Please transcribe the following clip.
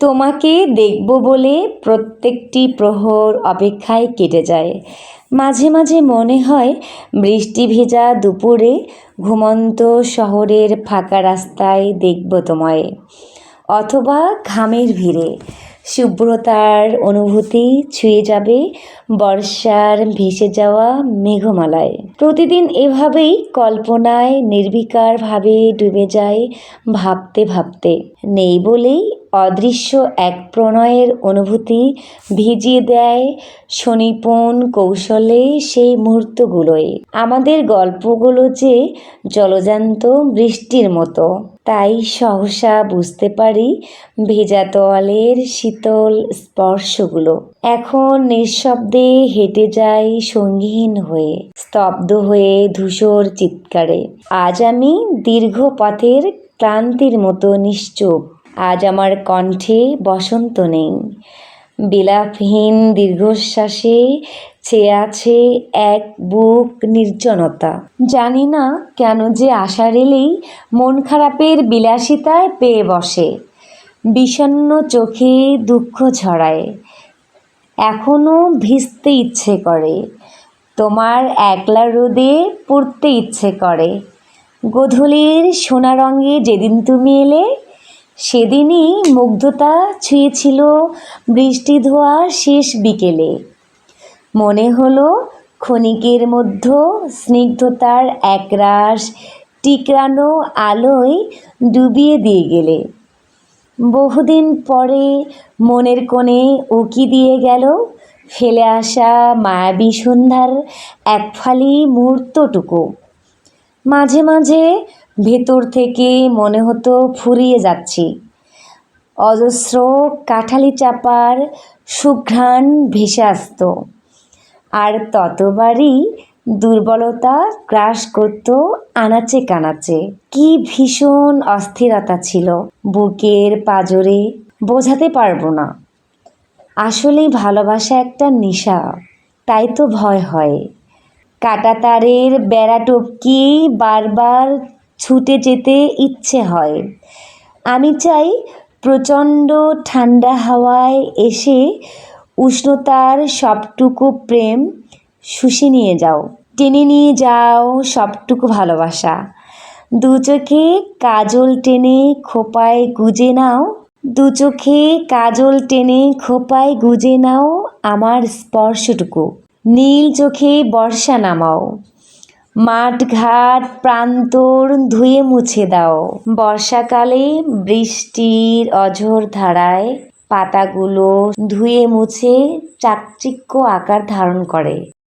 তোমাকে দেখব বলে প্রত্যেকটি প্রহর অপেক্ষায় কেটে যায়। মাঝে মাঝে মনে হয় বৃষ্টি ভেজা দুপুরে ঘুমন্ত শহরের ফাঁকা রাস্তায় দেখব তোমায়, অথবা ঘামের ভিড়ে। শুভ্রতার অনুভূতি ছুঁয়ে যাবে বর্ষার ভেসে যাওয়া মেঘমালায়। প্রতিদিন এভাবেই কল্পনায় নির্বিকারভাবে ডুবে যায় ভাবতে ভাবতে। নেই বলেই অদৃশ্য এক প্রণয়ের অনুভূতি ভিজিয়ে দেয় সুনিপুণ কৌশলে সেই মুহূর্তগুলোয়। আমাদের গল্পগুলো যে জলজান্ত বৃষ্টির মতো, তাই সহসা বুঝতে পারি ভেজা তোয়ালের শীতল স্পর্শগুলো। এখন নিঃশব্দে হেঁটে যাই সঙ্গীহীন হয়ে, স্তব্ধ হয়ে ধূসর চিৎকারে। আজ আমি দীর্ঘ পথের ক্লান্তির মতো নিশ্চুপ। আজ আমার কণ্ঠে বসন্ত নেই। বিলাপহীন দীর্ঘশ্বাসে ছেয়ে আছে এক বুক নির্জনতা। জানি না কেন যে আশার এলেই মন খারাপের বিলাসিতায় পেয়ে বসে। বিষণ্ন চোখে দুঃখ ছড়ায়। এখনও ভিজতে ইচ্ছে করে। তোমার একলা রোদে পড়তে ইচ্ছে করে। গোধূলির সোনা রঙে যেদিন তুমি এলে সেদিনই মুগ্ধতা ছুঁয়েছিল বৃষ্টি ধোয়া শেষ বিকেলে। মনে হলো ক্ষণিকের মধ্য স্নিগ্ধতার একরাশ টিকরানো আলোয় ডুবিয়ে দিয়ে গেলে। বহুদিন পরে মনের কোণে উকি দিয়ে গেল ফেলে আসা মায়াবী সন্ধ্যার একফালি মুহূর্তটুকু। মাঝে মাঝে ভেতর থেকে মনে হতো ফুরিয়ে যাচ্ছি। অজস্র কাঠালি চাপার সুঘ্রাণ ভেসে আসতো। আর ততবারই দুর্বলতা গ্রাস করত আনাচে কানাচে। কি ভীষণ অস্থিরতা ছিল বুকের পাজরে, বোঝাতে পারব না। আসলেই ভালোবাসা একটা নেশা, তাই তো ভয় হয়। কাটাতারের বেড়া টপকি বারবার ছুটে যেতে ইচ্ছে হয়। আমি চাই প্রচণ্ড ঠান্ডা হাওয়ায় এসে উষ্ণতার সবটুকু প্রেম শুষে নিয়ে যাও। টেনে নিয়ে যাও সবটুকু ভালোবাসা। দু চোখে কাজল টেনে খোপায় গুজে নাও। দু চোখে কাজল টেনে খোপায় গুজে নাও আমার স্পর্শটুকু। নীল চোখে বর্ষা নামাও। মাঠ ঘাট প্রান্তর ধুয়ে মুছে দাও। বর্ষাকালে বৃষ্টির অঝোর ধারায় পাতাগুলো ধুয়ে মুছে চাকচিক্য আকার ধারণ করে।